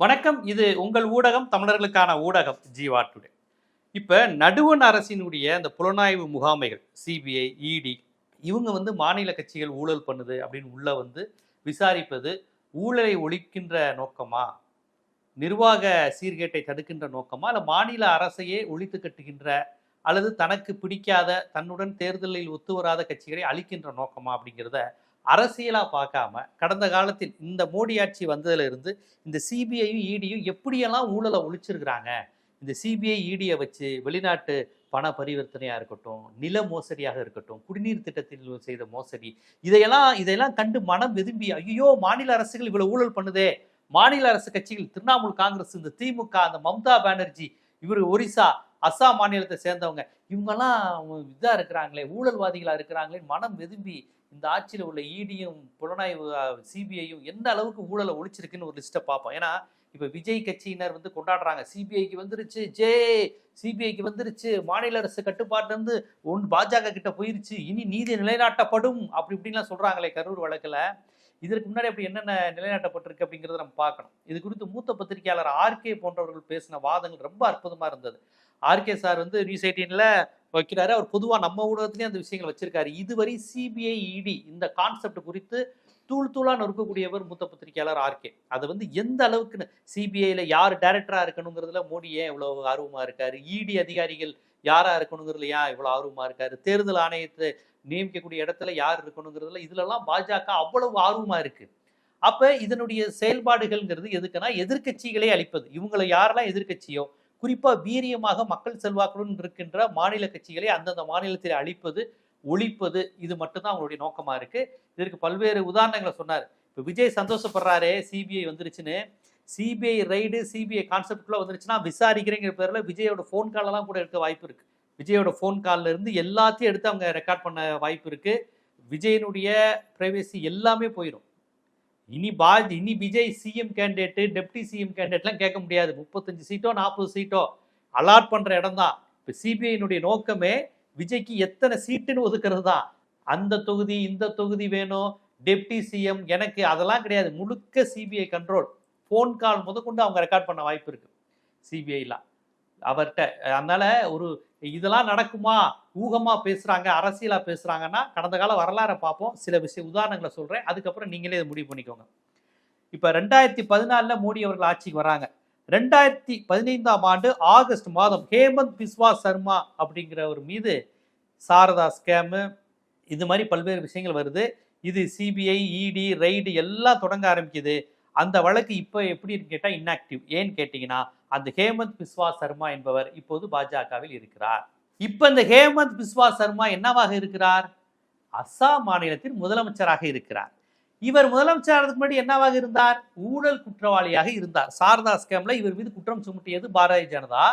வணக்கம். இது உங்கள் ஊடகம் தமிழர்களுக்கான ஊடகம் ஜீவா டுடே. இப்போ நடுவண் அரசினுடைய அந்த புலனாய்வு முகாமைகள் சிபிஐ இடி இவங்க வந்து மாநில கட்சிகள் ஊழல் பண்ணுது அப்படின்னு உள்ள வந்து விசாரிப்பது ஊழலை ஒழிக்கின்ற நோக்கமா? நிர்வாக சீர்கேட்டை தடுக்கின்ற நோக்கமா? இல்லை மாநில அரசையே ஒழித்து கட்டுகின்ற அல்லது தனக்கு பிடிக்காத தன்னுடன் தேர்தலில் ஒத்து வராத கட்சிகளை அழிக்கின்ற நோக்கமா அப்படிங்கிறத அரசியலா பார்க்காம கடந்த காலத்தில் இந்த மோடி ஆட்சி வந்ததுல இருந்து இந்த சிபிஐயும் இடியும் எப்படியெல்லாம் ஊழலை ஒழிச்சிருக்கிறாங்க? இந்த சிபிஐ இடியை வச்சு வெளிநாட்டு பண பரிவர்த்தனையாக இருக்கட்டும் நில மோசடியாக இருக்கட்டும் குடிநீர் திட்டத்தில் செய்த மோசடி இதையெல்லாம் இதையெல்லாம் கண்டு மனம் விரும்பி ஐயோ மாநில அரசுகள் இவ்வளவு ஊழல் பண்ணுதே. மாநில அரசு கட்சிகள் திரிணாமுல் காங்கிரஸ் இந்த திமுக அந்த மம்தா பானர்ஜி இவர் ஒரிசா அஸ்ஸாம் மாநிலத்தை சேர்ந்தவங்க. இவங்கெல்லாம் இதாக இருக்கிறாங்களே ஊழல்வாதிகளாக இருக்கிறாங்களே மனம் விரும்பி இந்த ஆட்சியில் உள்ள இடியும் புலனாய்வு சிபிஐயும் எந்த அளவுக்கு ஊழலை ஒழிச்சிருக்குன்னு ஒரு லிஸ்ட்டை பார்ப்போம். ஏன்னா இப்போ விஜய் கட்சியினர் வந்து கொண்டாடுறாங்க. சிபிஐக்கு வந்துருச்சு ஜே சிபிஐக்கு வந்துருச்சு மாநில அரசு கட்டுப்பாட்டிலேருந்து ஒன் பாஜக கிட்ட போயிருச்சு இனி நீதி நிலைநாட்டப்படும் அப்படி இப்படின்லாம் சொல்கிறாங்களே கரூர் வழக்கில். இதற்கு முன்னாடி அப்படி என்னென்ன நிலைநாட்டப்பட்டிருக்கு அப்படிங்கிறத நம்ம பார்க்கணும். இது குறித்து மூத்த பத்திரிகையாளர் ஆர்கே போன்றவர்கள் பேசின வாதங்கள் ரொம்ப அற்புதமாக இருந்தது. ஆர்கே சார் வந்து நியூஸ் எயிட்டீனில் வைக்கிறாரு. அவர் பொதுவாக நம்ம ஊடகத்துலேயும் அந்த விஷயங்கள் வச்சிருக்காரு. இதுவரை சிபிஐ இடி இந்த கான்செப்ட் குறித்து தூள் தூளாக நொறுக்கக்கூடியவர் மூத்த பத்திரிகையாளர் ஆர்கே அது வந்து எந்த அளவுக்குன்னு சிபிஐயில் யார் டைரக்டராக இருக்கணுங்கிறதுல மோடி ஏன் இவ்வளவு ஆர்வமாக இருக்கார்? இடி அதிகாரிகள் யாராக இருக்கணுங்கிறதுல ஏன் இவ்வளோ ஆர்வமாக இருக்கார்? தேர்தல் ஆணையத்தை நியமிக்கக்கூடிய இடத்துல யார் இருக்கணுங்கிறதுல இதுலலாம் பாஜக அவ்வளவு ஆர்வமாக இருக்குது அப்போ இதனுடைய செயல்பாடுகள்ங்கிறது எதுக்குன்னா எதிர்க்கட்சிகளே அளிப்பது இவங்களை யாரெல்லாம் எதிர்க்கட்சியோ குறிப்பாக வீரியமாக மக்கள் செல்வாக்குடன் இருக்கின்ற மாநில கட்சிகளை அந்தந்த மாநிலத்தில் அழிப்பது ஒழிப்பது இது மட்டும்தான் அவங்களுடைய நோக்கமாக இருக்குது இதற்கு பல்வேறு உதாரணங்களை சொன்னார். இப்போ விஜய் சந்தோஷப்படுறாரே சிபிஐ வந்துருச்சுன்னு. சிபிஐ ரைடு சிபிஐ கான்செப்ட்குள்ள வந்துருச்சுன்னா விசாரிக்கிறேங்கிற பேரில் விஜயோட ஃபோன் காலெல்லாம் கூட எடுக்க வாய்ப்பு இருக்குது விஜயோட ஃபோன் காலில் இருந்து எல்லாத்தையும் எடுத்து அவங்க ரெக்கார்ட் பண்ண வாய்ப்பு இருக்குது விஜயனுடைய ப்ரைவேசி எல்லாமே போயிடும். இனி பாஜ் இனி Vijay CM candidate deputy CM கேண்டிடேட்லாம் கேட்க முடியாது. முப்பத்தஞ்சு சீட்டோ நாற்பது சீட்டோ. அலாட் பண்ணுற இடம் தான் இப்போ சிபிஐனுடைய நோக்கமே விஜய்க்கு எத்தனை சீட்டுன்னு ஒதுக்கிறது தான் அந்த தொகுதி இந்த தொகுதி வேணும். டெப்டி சிஎம் எனக்கு அதெல்லாம் கிடையாது. முழுக்க சிபிஐ கண்ட்ரோல் ஃபோன் கால் முதற்கொண்டு அவங்க ரெக்கார்ட் பண்ண வாய்ப்பு இருக்குது சிபிஐலாம் அவர்கிட்ட அதனால ஒரு இதெல்லாம் நடக்குமா? ஊகமா பேசுறாங்க அரசியலா பேசுறாங்கன்னா கடந்த கால வரலாறை பார்ப்போம். சில விஷய உதாரணங்களை சொல்றேன். அதுக்கப்புறம் நீங்களே இதை முடிவு பண்ணிக்கோங்க. இப்ப ரெண்டாயிரத்தி பதினாலுல மோடி அவர்கள் ஆட்சிக்கு வராங்க. ரெண்டாயிரத்தி பதினைந்தாம் ஆண்டு ஆகஸ்ட் மாதம் ஹேமந்த் பிஸ்வா சர்மா அப்படிங்கிறவர் மீது சாரதா ஸ்கேமு இது மாதிரி பல்வேறு விஷயங்கள் வருது. இது சிபிஐ இடி ரைடு எல்லாம் தொடங்க ஆரம்பிக்குது. அந்த வழக்கு இப்போ எப்படின்னு கேட்டால் இன்ஆக்டிவ் ஏன்னு கேட்டிங்கன்னா அந்த ஹேமந்த் பிஸ்வா சர்மா என்பவர் இப்போது பாஜகவில் இருக்கிறார். இப்போ இந்த ஹேமந்த் பிஸ்வா சர்மா என்னவாக இருக்கிறார்? அஸ்ஸாம் மாநிலத்தின் முதலமைச்சராக இருக்கிறார். இவர் முதலமைச்சருக்கு முன்னாடி என்னவாக இருந்தார்? ஊழல் குற்றவாளியாக இருந்தார். சாரதா ஸ்கேம்ல இவர் மீது குற்றம் சுமட்டியது பாரதிய ஜனதா.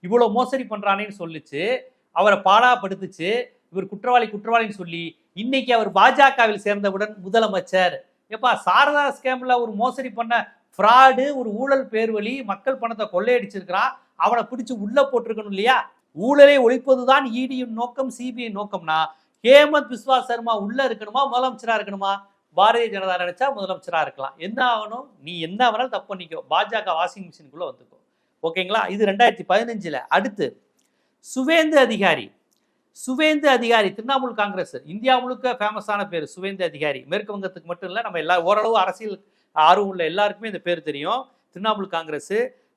இவ்வளவு மோசடி பண்றானேன்னு சொல்லிச்சு. அவரை பாடாப்படுத்துச்சு இவர் குற்றவாளி குற்றவாளின்னு சொல்லி இன்னைக்கு அவர் பாஜகவில் சேர்ந்தவுடன் முதலமைச்சர். எப்பா சாரதா ஸ்கேம்ல ஒரு மோசடி பண்ண ஃப்ராடு ஒரு ஊழல் பேர் வழி மக்கள் பணத்தை கொள்ளையடிச்சிருக்கிறான் அவனை பிடிச்சு உள்ள போட்டிருக்கணும் இல்லையா? ஊழலை ஒழிப்பதுதான் இடியின் நோக்கம் சிபிஐ நோக்கம்னா ஹேமந்த் பிஸ்வா சர்மா உள்ள இருக்கணுமா முதலமைச்சரா இருக்கணுமா? பாரதிய ஜனதா நினைச்சா முதலமைச்சரா இருக்கலாம். என்ன ஆகணும்? நீ என்ன வேணாலும் தப்பு பண்ணிக்கோ. பாஜக வாஷிங் மிஷினுக்குள்ள வந்துக்கோ. ஓகேங்களா? இது ரெண்டாயிரத்தி பதினஞ்சுல. அடுத்து சுவேந்து அதிகாரி. சுவேந்து அதிகாரி திரிணாமுல் காங்கிரஸ். இந்தியா முழுக்க ஃபேமஸான பேர் சுவேந்து அதிகாரி. மேற்கு வங்கத்துக்கு மட்டும் இல்லை நம்ம எல்லா ஓரளவு அரசியல் ஆர்வம் உள்ள எல்லாருக்குமே இந்த பேர் தெரியும். திரிணாமுல் காங்கிரஸ்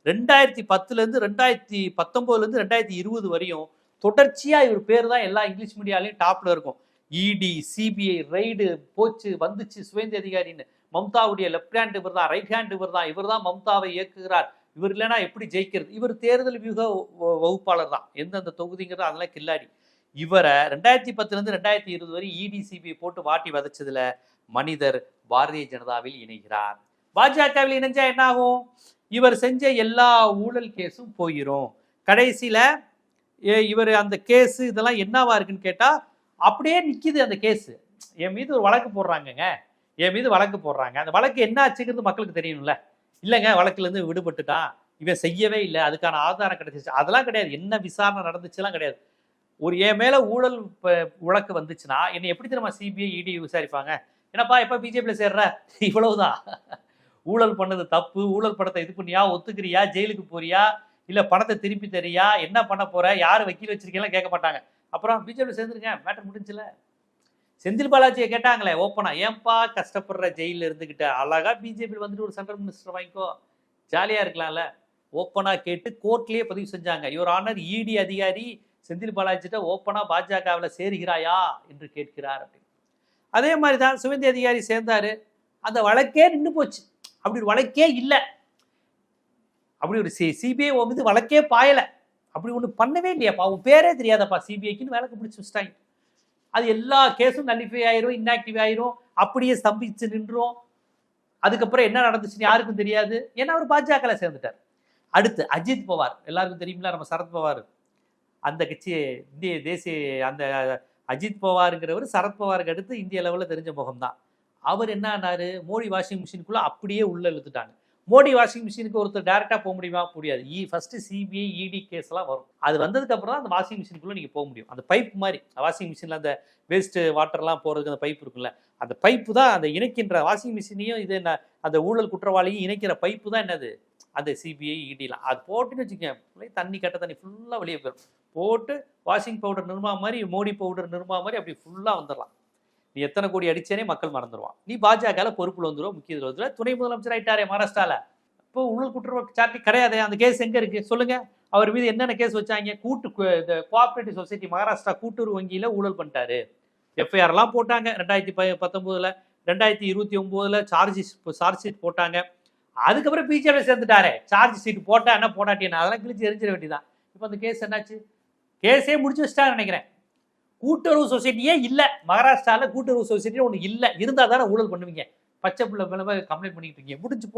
ரெண்டாயிரத்தி பத்துலேருந்து ரெண்டாயிரத்தி பத்தொம்போதுலேருந்து ரெண்டாயிரத்தி இருபது வரையும் தொடர்ச்சியாக இவர் பேர் தான் எல்லா இங்கிலீஷ் மீடியாலையும் டாப்பில் இருக்கும். இடி சிபிஐ ரைடு போச்சு வந்துச்சு சுவேந்து அதிகாரின்னு. மம்தாவுடைய லெஃப்ட் ஹேண்ட் இவர் தான் ரைட் ஹேண்ட் இவர் தான் இவர் தான் மம்தாவை இயக்குகிறார். இவர் இல்லைன்னா எப்படி ஜெயிக்கிறது? இவர் தேர்தல் வியூக வ- வகுப்பாளர் தான். எந்தெந்த தொகுதிங்கிறது அதெல்லாம் கில்லாடி. இவரை ரெண்டாயிரத்தி பத்துலேருந்து ரெண்டாயிரத்தி இருபது வரை இடிசிபி போட்டு வாட்டி வதச்சதுல மனிதர் பாரதிய ஜனதாவில் இணைகிறார். பாஜகவில் இணைஞ்சா என்ன ஆகும் இவர் செஞ்ச எல்லா ஊழல் கேஸும் போயிடும் கடைசியில் ஏ- இவர் அந்த கேஸு இதெல்லாம் என்னவா இருக்குன்னு கேட்டால் அப்படியே நிற்கிது அந்த கேஸு. என் மீது ஒரு வழக்கு போடுறாங்கங்க. என் மீது வழக்கு போடுறாங்க. அந்த வழக்கு என்ன ஆச்சுங்கிறது மக்களுக்கு தெரியணும்ல. இல்லைங்க வழக்குலேருந்து விடுபட்டுட்டான். இவன் செய்யவே இல்லை. அதுக்கான ஆதாரம் கிடைச்சிச்சு அதெல்லாம் கிடையாது. என்ன விசாரணை நடந்துச்சுலாம் கிடையாது. ஒரு என் மேல ஊழல் உழக்கு வந்துச்சுன்னா என்னை எப்படி தெரியுமா சிபிஐ இடி விசாரிப்பாங்க? என்னப்பா எப்ப பிஜேபியில் சேர்ற? இவ்வளவுதான் ஊழல் பண்ணது தப்பு ஊழல் படத்தை இது பண்ணியா? ஒத்துக்கிறியா? ஜெயிலுக்கு போறியா? இல்ல பணத்தை திருப்பி தரியா? என்ன பண்ண போற? யார் வக்கீல் வச்சிருக்கீங்களா கேட்க மாட்டாங்க. அப்புறம் பிஜேபி சேர்ந்துருங்க மேட்டர் முடிஞ்சில. செந்தில் பாலாஜியை கேட்டாங்களே ஓப்பனா ஏன்பா கஷ்டப்படுற ஜெயிலில் இருந்துக்கிட்ட அழகா பிஜேபி வந்துட்டு ஒரு சென்ட்ரல் மினிஸ்டர் வாங்கிக்கோ. ஜாலியா இருக்கலாம்ல. ஓப்பனா கேட்டு கோர்ட்லயே பதிவு செஞ்சாங்க. யுவர் ஆனர் இடி அதிகாரி செந்தில் பாலாஜிட்ட ஓப்பனாக பாஜகவில் சேருகிறாயா என்று கேட்கிறார் அப்படின்னு. அதே மாதிரி தான் சுவேந்தி அதிகாரி சேர்ந்தார். அந்த வழக்கே நின்று போச்சு. அப்படி ஒரு வழக்கே இல்லை. அப்படி ஒரு சி சிபிஐ மீது வழக்கே பாயலை. அப்படி ஒன்று பண்ணவே இல்லையாப்பா? அவன் பேரே தெரியாதப்பா. சிபிஐக்குன்னு வேலைக்கு பிடிச்சி வச்சிட்டாங்க. அது எல்லா கேஸும் நல்லிஃபை ஆயிரும் இன்ஆக்டிவ் ஆயிரும். அப்படியே ஸ்தம்பிச்சு நின்றோம். அதுக்கப்புறம் என்ன நடந்துச்சுன்னு யாருக்கும் தெரியாது. ஏன்னா அவர் பாஜகவில் சேர்ந்துட்டார். அடுத்து அஜித் பவார். எல்லாருக்கும் தெரியுமில நம்ம சரத் பவார். அந்த கட்சி இந்திய தேசிய அந்த அஜித் பவாருங்கிறவர் சரத் பவாருக்கு அடுத்து இந்திய லெவலில் தெரிஞ்ச முகம்தான். அவர் என்ன ஆனாரு? மோடி வாஷிங் மிஷினுக்குள்ளே அப்படியே உள்ள இழுத்துட்டாங்க. மோடி வாஷிங் மிஷினுக்கு ஒருத்தர் டேரெக்டாக போக முடியுமா? முடியாது. இ ஃபஸ்ட்டு சிபிஐ இடி கேஸ்லாம் வரும். அது வந்ததுக்கப்புறம் தான் அந்த வாஷிங் மிஷினுக்குள்ளே நீங்கள் போக முடியும். அந்த பைப் மாதிரி வாஷிங் மிஷினில் அந்த வேஸ்ட்டு வாட்டர்லாம் போகிறதுக்கு அந்த பைப் இருக்குல்ல அந்த பைப்பு தான் அந்த இணைக்கின்ற வாஷிங் மிஷினையும் இது என்ன அந்த ஊழல் குற்றவாளியும் இணைக்கிற பைப்பு தான் என்னது? அந்த சிபிஐ இடிலாம் அது போட்டுன்னு வச்சுக்கோங்க. தண்ணி கட்ட தண்ணி ஃபுல்லாக வெளியே போயிடும் போட்டு வாஷிங் பவுடர் நிர்மா மாதிரி மோடி பவுடர் நிர்மா மாதிரி அப்படி ஃபுல்லாக வந்துடலாம். நீ எத்தனை கோடி அடிச்சேனே மக்கள் மறந்துடுவான் நீ பாஜகவில் பொறுப்பில் வந்துடும் முக்கிய வந்துடுவ துணை முதலமைச்சர் ஆயிட்டாரே மகாராஷ்டிராவில் இப்போ உள்ள குற்ற சாட்டி கிடையாது அந்த கேஸ் எங்கே இருக்குது சொல்லுங்கள் அவர் மீது என்னென்ன கேஸ் வச்சாங்க? கூட்டு இந்த கோஆப்ரேட்டிவ் சொசைட்டி மகாராஷ்டிரா கூட்டுறவு வங்கியில் ஊழல் பண்ணிட்டாரு. எஃப்ஐஆர்லாம் போட்டாங்க. ரெண்டாயிரத்தி ப பத்தொம்போதில் ரெண்டாயிரத்தி இருபத்தி ஒம்போதில் சார்ஜ் சார்ஜ் ஷீட் போட்டாங்க. அதுக்கப்புறம் பிஜேபி சேர்ந்துட்டாரே. சார்ஜ் ஷீட் போட்டா என்ன போட்டாட்டி அதெல்லாம் கிழிச்சு எரிஞ்சிட வேண்டியதான் இப்போ அந்த கேஸ் என்னாச்சு? கேஸே முடிச்சு வச்சிட்டான்னு நினைக்கிறேன். கூட்டுறவு சொசைட்டியே இல்லை. மகாராஷ்டிராவில் கூட்டுறவு சொசைட்டி ஒன்று இல்லை. இருந்தால் தானே ஊழல் பண்ணுவீங்க. பச்சை பிள்ளை மேலே கம்ப்ளைண்ட் பண்ணிட்டு இருக்கீங்க. முடிஞ்சு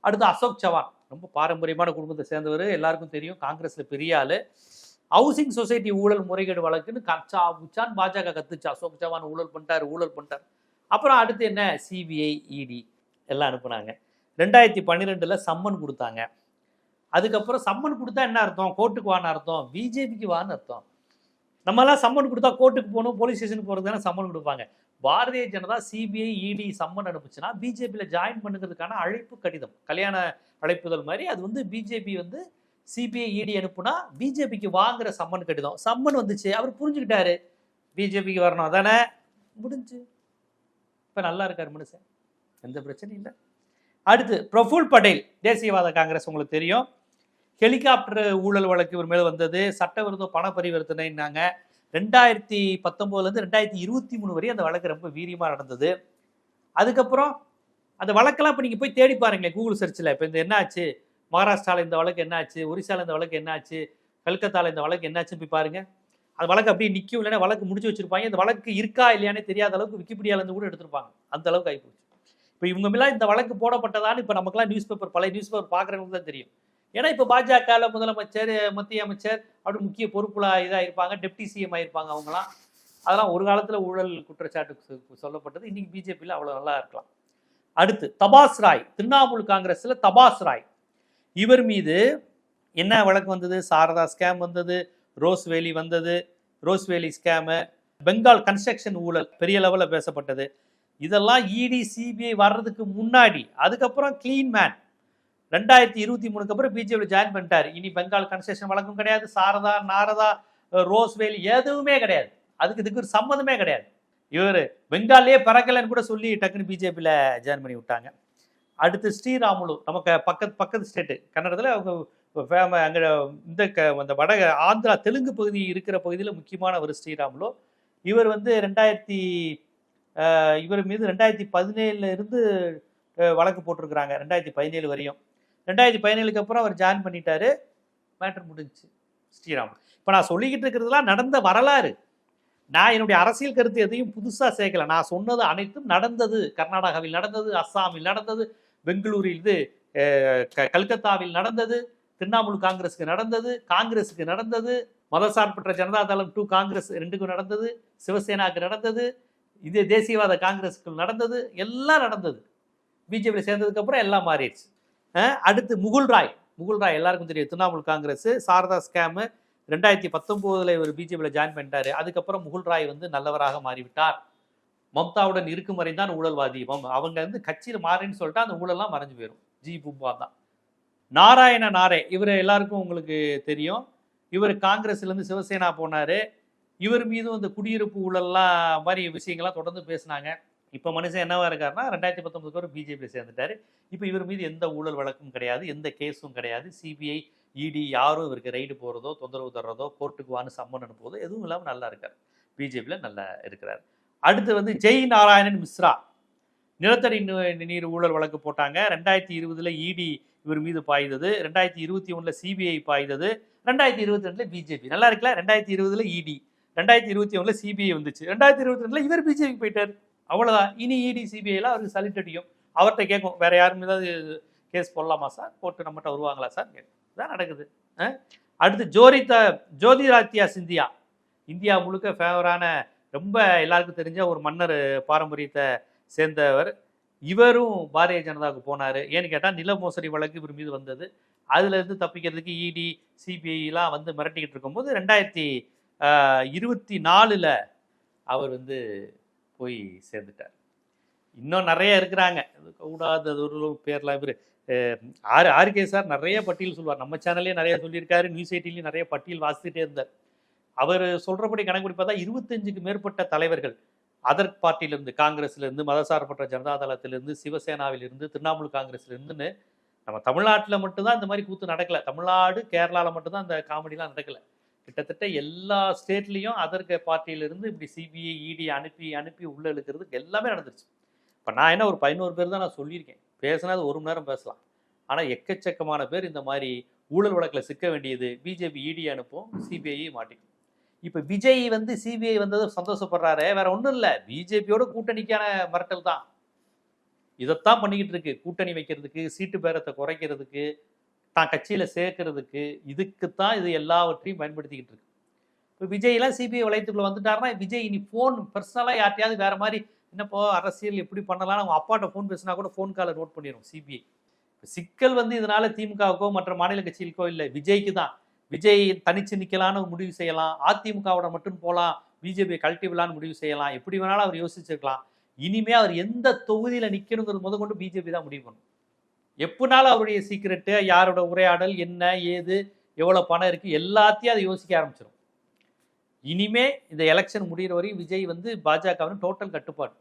அடுத்து அசோக் சவான். ரொம்ப பாரம்பரியமான குடும்பத்தை சேர்ந்தவர். எல்லாருக்கும் தெரியும். காங்கிரஸில் பெரிய ஆள். ஹவுசிங் சொசைட்டி ஊழல் முறைகேடு வழக்குன்னு கச்சா உச்சான் பாஜக கத்துச்சு. அசோக் சவான் ஊழல் பண்ணிட்டார் ஊழல் பண்ணிட்டார். அப்புறம் அடுத்து என்ன? சிபிஐ இடி எல்லாம் அனுப்புனாங்க. ரெண்டாயிரத்தி பன்னிரெண்டில் சம்மன் கொடுத்தாங்க. அதுக்கப்புறம் சம்மன் கொடுத்தா என்ன அர்த்தம்? கோர்ட்டுக்கு வான்னு அர்த்தம். பிஜேபிக்கு வான்னு அர்த்தம். நம்மலாம் சம்மன் கொடுத்தா கோர்ட்டுக்கு போகணும் போலீஸ் ஸ்டேஷனுக்கு போகிறது தானே சம்மன் கொடுப்பாங்க. Bharatiya Janata CBI ED summon அனுப்புச்சுன்னா பிஜேபியில் ஜாயின் பண்ணுறதுக்கான அழைப்பு கடிதம். கல்யாண அழைப்புதல் மாதிரி அது வந்து பிஜேபி வந்து சிபிஐ இடி அனுப்புனா பிஜேபிக்கு வாங்குற சம்மன் கடிதம். சம்மன் வந்துச்சு. அவர் புரிஞ்சுக்கிட்டாரு. பிஜேபிக்கு வரணும். அதானே? முடிஞ்சு. இப்போ நல்லா இருக்கார் மனுஷன். எந்த பிரச்சனையும் இல்லை. அடுத்து பிரஃபுல் பட்டேல் தேசியவாத காங்கிரஸ் உங்களுக்கு தெரியும். ஹெலிகாப்டர் ஊழல் வழக்கு இவர் மேலே வந்தது. சட்டவிரோத பண பரிவர்த்தனைன்னாங்க ரெண்டாயிரத்தி பத்தொம்போதுலேருந்து ரெண்டாயிரத்தி இருபத்தி மூணு வரையும் அந்த வழக்கு ரொம்ப வீரியமாக நடந்தது. அதுக்கப்புறம் அந்த வழக்கெல்லாம் இப்போ நீங்கள் போய் தேடி பாருங்களேன் கூகுள் சர்ச்சில் இப்போ இந்த என்னாச்சு? மகாராஷ்டிராவில் இந்த வழக்கு என்னாச்சு? ஒரிசால இந்த வழக்கு என்னாச்சு? கல்கத்தாவில் இந்த வழக்கு என்னாச்சுன்னு போய் பாருங்கள் அந்த வழக்கு அப்படியே நிற்கும் இல்லைன்னா வழக்கு முடிச்சு வச்சிருப்பாங்க. இந்த வழக்கு இருக்கா இல்லையானே தெரியாத அளவுக்கு விக்கிபீடியாவிலேருந்து கூட எடுத்திருப்பாங்க. அந்த அளவுக்கு ஆகிப்போச்சு இப்போ இவங்க மேலாம் இந்த வழக்கு போடப்பட்டதான்னு இப்போ நமக்குலாம் நியூஸ் பேப்பர் பழைய நியூஸ் பேப்பர் பார்க்குறவங்களுக்கு தான் தெரியும். ஏன்னா இப்போ பாஜகவில் முதலமைச்சர் மத்திய அமைச்சர் அப்படி முக்கிய பொறுப்புல இதாக இருப்பாங்க டெப்டி சிஎம் ஆகிருப்பாங்க அவங்களாம் அதெல்லாம் ஒரு காலத்தில் ஊழல் குற்றச்சாட்டு சொ- சொல்லப்பட்டது. இன்னைக்கு பிஜேபியில் அவ்வளோ நல்லா இருக்கலாம். அடுத்து தபாஸ் ராய் திரிணாமுல் காங்கிரஸில் தபாஸ் ராய். இவர் மீது என்ன வழக்கு வந்தது? சாரதா ஸ்கேம் வந்தது ரோஸ் வேலி வந்தது ரோஸ் வேலி ஸ்கேமு பெங்கால் கன்ஸ்ட்ரக்ஷன் ஊழல் பெரிய லெவலில் பேசப்பட்டது. இதெல்லாம் இடி சிபிஐ வர்றதுக்கு முன்னாடி அதுக்கப்புறம் கிளீன் மேன் ரெண்டாயிரத்தி இருபத்தி மூணுக்கு அப்புறம் பிஜேபியில் ஜாயின் பண்ணிட்டார். இனி பெங்கால் கன்செஷன் வழக்கம் கிடையாது. சாரதா நாரதா ரோஸ்வேல் எதுவுமே கிடையாது. அதுக்கு இதுக்கு ஒரு சம்மந்தமே கிடையாது. இவர் பெங்காலே பறக்கலன்னு கூட சொல்லி டக்குன்னு பிஜேபியில் ஜாயின் பண்ணி விட்டாங்க. அடுத்து ஸ்ரீராமுலு நமக்கு பக்கத்து பக்கத்து ஸ்டேட்டு கன்னடத்தில் அவங்க ஃபேம அங்கே இந்த க அந்த வட ஆந்திரா தெலுங்கு பகுதி இருக்கிற பகுதியில் முக்கியமான ஒரு ஸ்ரீராமுலு. இவர் வந்து ரெண்டாயிரத்தி இவர் மீது ரெண்டாயிரத்தி பதினேழுல இருந்து வழக்கு போட்டிருக்கிறாங்க. ரெண்டாயிரத்தி பதினேழு வரையும். ரெண்டாயிரத்தி பதினேழுக்கு அப்புறம் அவர் ஜாயின் பண்ணிட்டாரு. மேட்டர் முடிஞ்சுச்சு. ஸ்ரீராம். இப்போ நான் சொல்லிக்கிட்டு இருக்கிறதுலாம் நடந்த வரலாறு. நான் என்னுடைய அரசியல் கருத்து எதையும் புதுசாக சேர்க்கல. நான் சொன்னது அனைத்தும் நடந்தது. கர்நாடகாவில் நடந்தது அஸ்ஸாமில் நடந்தது பெங்களூரில் இது க- கல்கத்தாவில் நடந்தது திரிணாமுல் காங்கிரஸுக்கு நடந்தது காங்கிரஸுக்கு நடந்தது மதசார்பற்ற ஜனதா தளம் டூ காங்கிரஸ் ரெண்டுக்கும் நடந்தது சிவசேனாவுக்கு நடந்தது இது தேசியவாத காங்கிரஸுக்கு நடந்தது எல்லாம் நடந்தது. பிஜேபியில் சேர்ந்ததுக்கப்புறம் எல்லாம் மாறிடுச்சு. அடுத்து முகுல் ராய். முகுல் ராய் எல்லாருக்கும் தெரியும். திரிணாமுல் காங்கிரஸ் சாரதா ஸ்கேமு ரெண்டாயிரத்தி பத்தொம்போதில் இவர் பிஜேபியில் ஜாயின் பண்ணிட்டாரு. அதுக்கப்புறம் முகுல் ராய் வந்து நல்லவராக மாறிவிட்டார். மம்தாவுடன் இருக்கும் வரை தான் ஊழல்வாதி. அவங்க வந்து கட்சியில் மாறின்னு சொல்லிட்டு அந்த ஊழல்லாம் மறைஞ்சு போயிடும் ஜி பும்பா தான். நாராயண நாரே இவர் எல்லாருக்கும் உங்களுக்கு தெரியும். இவர் காங்கிரஸ்லேருந்து சிவசேனா போனார். இவர் மீதும் இந்த குடியிருப்பு ஊழல்லாம் மாதிரி விஷயங்கள்லாம் தொடர்ந்து பேசினாங்க. இப்போ மனுஷன் என்னவா இருக்காருன்னா ரெண்டாயிரத்தி பத்தொன்பதுக்கு வரை பிஜேபி சேர்ந்துட்டாரு. இப்போ இவர் மீது எந்த ஊழல் வழக்கும் கிடையாது எந்த கேஸும் கிடையாது. சிபிஐ இடி யாரும் இவருக்கு ரைடு போகிறதோ தொந்தரவு தர்றதோ கோர்ட்டுக்கு வான்னு சம்மன் அனுப்புவதோ எதுவும் இல்லாமல் நல்லா இருக்கார். பிஜேபியில் நல்லா இருக்கிறார். அடுத்து வந்து ஜெய் நாராயணன் மிஸ்ரா. நிலத்தடி நீர் ஊழல் வழக்கு போட்டாங்க. ரெண்டாயிரத்தி இருபதுல இடி இவர் மீது பாய்ந்தது. ரெண்டாயிரத்தி இருபத்தி ஒன்றில் சிபிஐ பாய்ந்தது. ரெண்டாயிரத்தி இருபத்தி ரெண்டில் பிஜேபி நல்லா இருக்குல்ல? ரெண்டாயிரத்தி இருபதுல இடி ரெண்டாயிரத்தி இருபத்தி ஒன்றில் சிபிஐ வந்துச்சு. ரெண்டாயிரத்தி இருபத்தி ரெண்டில் இவர் பிஜேபி போயிட்டார். அவ்வளோதான் இனி இடி சிபிஐயில் அவருக்கு சலிட்டடியும் அவர்கிட்ட கேட்கும் வேற யாரும் ஏதாவது கேஸ் போடலாமா சார் கோர்ட்டு நம்மகிட்ட வருவாங்களா சார் கேட்கும். இதான் நடக்குது. அடுத்து ஜோதிதா ஜோதிராத்யா சிந்தியா. இந்தியா முழுக்க ஃபேவரான ரொம்ப எல்லாருக்கும் தெரிஞ்ச ஒரு மன்னர் பாரம்பரியத்தை சேர்ந்தவர். இவரும் பாரதிய ஜனதாவுக்கு போனார். ஏன்னு கேட்டால் நில மோசடி வழக்கு இவர் மீது வந்தது. அதுலேருந்து தப்பிக்கிறதுக்கு இடி சிபிஐலாம் வந்து மிரட்டிக்கிட்டு இருக்கும்போது ரெண்டாயிரத்தி இருபத்தி நாலில் அவர் வந்து போய் சேர்ந்துட்டார். இன்னும் நிறைய இருக்கிறாங்க. கூடாத ஒரு பேர்லாம் இவர். ஆர் ஆர்கே சார் நிறைய பட்டியல் சொல்லுவார். நம்ம சேனல்லே நிறைய சொல்லியிருக்காரு நியூஸ் எயிட்டிலையும் நிறைய பட்டியல் வாசித்துட்டே இருந்தார். அவர் சொல்கிறபடி கணக்கு பார்த்தா இருபத்தஞ்சுக்கு மேற்பட்ட தலைவர்கள் அதர் பார்ட்டியிலிருந்து காங்கிரஸ்லேருந்து மதசார்பற்ற ஜனதா தளத்திலிருந்து சிவசேனாவிலிருந்து திரிணாமுல் காங்கிரஸ்லேருந்துன்னு நம்ம தமிழ்நாட்டில் மட்டும்தான் இந்த மாதிரி கூத்து நடக்கலை. தமிழ்நாடு கேரளாவில் மட்டும்தான் அந்த காமெடிலாம் நடக்கல. கிட்டத்தட்ட எல்லா ஸ்டேட்லேயும் அதற்கு பார்ட்டியிலிருந்து இப்படி சிபிஐ இடி அனுப்பி அனுப்பி உள்ளே இழுக்கிறதுக்கு எல்லாமே நடந்துருச்சு. இப்போ நான் என்ன ஒரு பதினோரு பேர் தான் நான் சொல்லியிருக்கேன். பேசினது ஒரு மணி நேரம் பேசலாம். ஆனால் எக்கச்சக்கமான பேர் இந்த மாதிரி ஊழல் வழக்கில் சிக்க வேண்டியது பிஜேபி இடி அனுப்பும் சிபிஐ மாட்டிக்கும். இப்போ விஜய் வந்து சிபிஐ வந்தது சந்தோஷப்படுறாரு வேற ஒன்றும் இல்லை. பிஜேபியோட கூட்டணிக்கான மிரட்டல் தான். இதைத்தான் பண்ணிக்கிட்டு இருக்கு. கூட்டணி வைக்கிறதுக்கு சீட்டு பேரத்தை குறைக்கிறதுக்கு தான் கட்சியில் சேர்க்கறதுக்கு இதுக்குத்தான் இது எல்லாவற்றையும் பயன்படுத்திக்கிட்டு இருக்கு. இப்போ விஜய்லாம் சிபிஐ வளையத்துக்குள்ளே வந்துட்டாருன்னா விஜய் இனி ஃபோன் பர்சனலாக யார்ட்டையாவது வேறு மாதிரி என்னப்போ அரசியல் எப்படி பண்ணலாம் அவங்க அப்பாட்ட ஃபோன் பேசினா கூட ஃபோன் காலை நோட் பண்ணிடும் சிபிஐ இப்போ சிக்கல் வந்து இதனால திமுகவுக்கோ மற்ற மாநில கட்சிகளுக்கோ இல்லை விஜய்க்கு தான். விஜய் தனிச்சு நிற்கலான்னு முடிவு செய்யலாம். அதிமுகவோட மட்டும் போகலாம் பிஜேபி கழட்டி முடிவு செய்யலாம். எப்படி வேணாலும் அவர் யோசிச்சிருக்கலாம். இனிமே அவர் எந்த தொகுதியில் நிற்கணுங்கிறது முத கொண்டு பிஜேபி தான் முடிவு பண்ணும். எப்படினாலும் அவருடைய சீக்கிரட்டு யாரோட உரையாடல் என்ன ஏது எவ்வளோ பணம் இருக்கு எல்லாத்தையும் அதை யோசிக்க ஆரம்பிச்சிடும் இனிமே இந்த எலெக்ஷன் முடிகிற வரையும் விஜய் வந்து பாஜகவின் டோட்டல் கட்டுப்பாடு.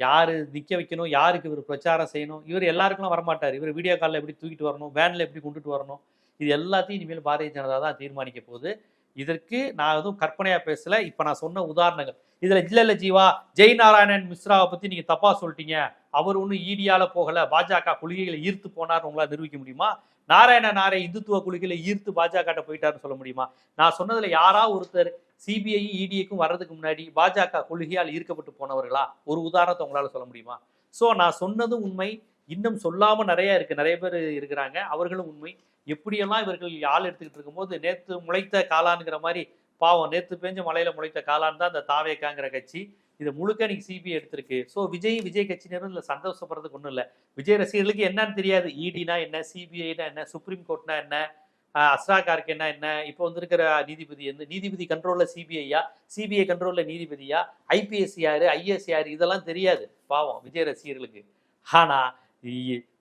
யார் நிற்க வைக்கணும் யாருக்கு இவர் பிரச்சாரம் செய்யணும் இவர் எல்லாருக்குலாம் வரமாட்டார். இவர் வீடியோ காலில் எப்படி தூக்கிட்டு வரணும் வேனில் எப்படி கொண்டுட்டு வரணும் இது எல்லாத்தையும் இனிமேல் பாரதிய ஜனதா தான் தீர்மானிக்க போகுது. இதற்கு நான் எதுவும் கற்பனையாக பேசலை. இப்போ நான் சொன்ன உதாரணங்கள். இதுல இல்ல இல்ல ஜீவா ஜெய் நாராயணன் மிஸ்ராவை பத்தி நீங்க தப்பா சொல்லிட்டீங்க. அவர் ஒன்றும் ஈடியால போகல. பாஜக கொள்கைகளை ஈர்த்து போனார்னு உங்களால் நிரூபிக்க முடியுமா? நாராயண நாரை இந்துத்துவ கொள்கைகளை ஈர்த்து பாஜக போயிட்டாருன்னு சொல்ல முடியுமா? நான் சொன்னதுல யாரா ஒருத்தர் சிபிஐ இடிக்கும் வர்றதுக்கு முன்னாடி பாஜக கொள்கையால் ஈர்க்கப்பட்டு போனவர்களா? ஒரு உதாரணத்தை உங்களால சொல்ல முடியுமா? ஸோ நான் சொன்னதும் உண்மை. இன்னும் சொல்லாம நிறைய இருக்கு. நிறைய பேர் இருக்கிறாங்க. அவர்களும் உண்மை. எப்படியெல்லாம் இவர்கள் ஆள் எடுத்துக்கிட்டு இருக்கும்போது நேற்று முளைத்த காளான்ங்கிற மாதிரி பாவம் நேற்று பெஞ்ச மலையில முளைத்த காலான் தான் அந்த தாவேக்காங்கிற கட்சி. இது முழுக்க இன்னைக்கு சிபிஐ எடுத்திருக்கு. ஸோ விஜய் விஜய் கட்சியினரும் இதில் சந்தோஷப்படுறதுக்கு ஒன்றும் இல்லை. விஜய் ரசிகர்களுக்கு என்னன்னு தெரியாது. இடினா என்ன சிபிஐனா என்ன சுப்ரீம் கோர்ட்னா என்ன அஸ்ரா கார்க்கு என்ன என்ன இப்போ வந்திருக்கிற நீதிபதி வந்து நீதிபதி கண்ட்ரோலில் சிபிஐயா சிபிஐ கண்ட்ரோலில் நீதிபதியா ஐபிஎஸ் யார் ஐஎஸ் யார்? இதெல்லாம் தெரியாது. பாவம் விஜய் ரசிகர்களுக்கு. ஆனால்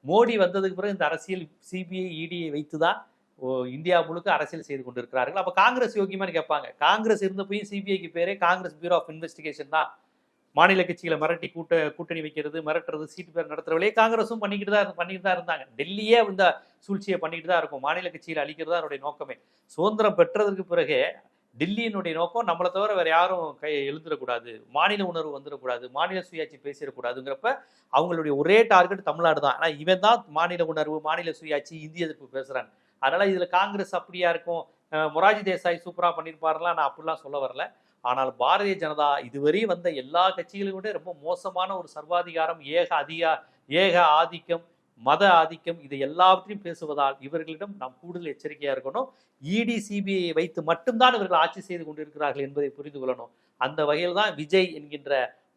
மோடி வந்ததுக்கு பிறகு இந்த அரசியல் சிபிஐ இடியை வைத்து தான் இந்தியா முழுக்க அரசியல் செய்து கொண்டிருக்கிறார்கள். அப்போ காங்கிரஸ் யோகியமான்னு கேட்பாங்க? காங்கிரஸ் இருந்தப்பையும் சிபிஐக்கு பேரே காங்கிரஸ் பியூரோ ஆஃப் இன்வெஸ்டிகேஷன் தான். மாநில கட்சிகளை மிரட்டி கூட்ட கூட்டணி வைக்கிறது மிரட்டுறது சீட்டு பேர் நடத்துறவளே காங்கிரஸும் பண்ணிக்கிட்டு தான் பண்ணிக்கிட்டு தான் இருந்தாங்க. டெல்லியே இந்த சூழ்ச்சியை பண்ணிக்கிட்டு தான் இருக்கும். மாநில கட்சியில் அழிக்கிறது அதனுடைய நோக்கமே. சுதந்திரம் பெற்றதற்கு பிறகு டெல்லியினுடைய நோக்கம் நம்மளை தவிர வேற யாரும் கை எழுந்துடக்கூடாது மாநில உணர்வு வந்துடக்கூடாது. மாநில சுயாட்சி பேசிடக்கூடாதுங்கிறப்ப அவங்களுடைய ஒரே டார்கெட் தமிழ்நாடு தான். ஆனால் இவன் தான் மாநில உணர்வு மாநில சுயாட்சி இந்திய எதிர்ப்பு பேசுகிறான் அதனால் இதில் காங்கிரஸ் அப்படியா இருக்கும்? மொராஜி தேசாய் சூப்பராக பண்ணியிருப்பாருலாம் நான் அப்படிலாம் சொல்ல வரல. ஆனால் பாரதிய ஜனதா இதுவரையும் வந்த எல்லா கட்சிகளையும் விட ரொம்ப மோசமான ஒரு சர்வாதிகாரம் ஏக அதிகா ஏக ஆதிக்கம் மத ஆதிக்கம் இது எல்லாவற்றையும் பேசுவதால் இவர்களிடம் நாம் கூடுதல் எச்சரிக்கையாக இருக்கணும். இடி சிபிஐ வைத்து மட்டும்தான் இவர்கள் ஆட்சி செய்து கொண்டிருக்கிறார்கள் என்பதை புரிந்து கொள்ளணும். அந்த வகையில் தான் விஜய் என்கின்ற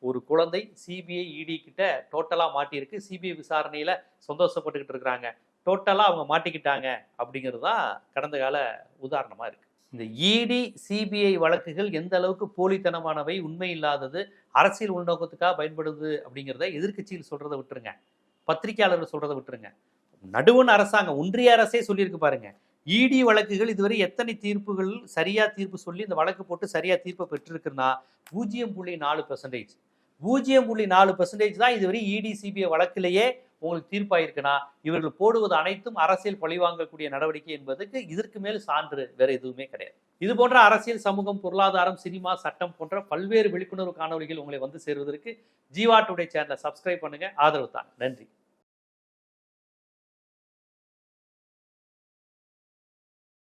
ஒரு குழந்தை சிபிஐ இடி கிட்ட டோட்டலாக மாட்டியிருக்கு. சிபிஐ விசாரணையில் சந்தோஷப்பட்டுக்கிட்டு இருக்கிறாங்க. டோட்டலாக அவங்க மாட்டிக்கிட்டாங்க அப்படிங்கிறது தான் கடந்த கால உதாரணமாக இருக்குது இந்த இடி சிபிஐ வழக்குகள் எந்த அளவுக்கு போலித்தனமானவை உண்மை இல்லாதது அரசியல் உள்நோக்கத்துக்காக பயன்படுது அப்படிங்கிறத எதிர்க்கட்சியில் சொல்றதை விட்டுருங்க. பத்திரிகையாளர்கள் சொல்றதை விட்டுருங்க. நடுவன் அரசாங்கம் ஒன்றிய அரசே சொல்லியிருக்கு பாருங்க. இடி வழக்குகள் இதுவரை எத்தனை தீர்ப்புகள் சரியா தீர்ப்பு சொல்லி இந்த வழக்கு போட்டு சரியா தீர்ப்பை பெற்றிருக்குன்னா பூஜ்ஜியம் புள்ளி நாலு பெர்சன்டேஜ் பூஜ்ஜியம் புள்ளி நாலு பெர்சன்டேஜ் தான் இதுவரை இடி சிபிஐ வழக்கிலேயே உங்களுக்கு தீர்ப்பாயிருக்குன்னா இவர்கள் போடுவது அனைத்தும் அரசியல் பழிவாங்கக்கூடிய நடவடிக்கை என்பதுக்கு இதற்கு மேல் சான்று வேற எதுவுமே கிடையாது. இது போன்ற அரசியல் சமூகம் பொருளாதாரம் சினிமா சட்டம் போன்ற பல்வேறு விழிப்புணர்வு காணொலிகள் உங்களை வந்து சேருவதற்கு ஜீவா டுடே சேனலை சப்ஸ்கிரைப் பண்ணுங்க. ஆதரவு தான் நன்றி.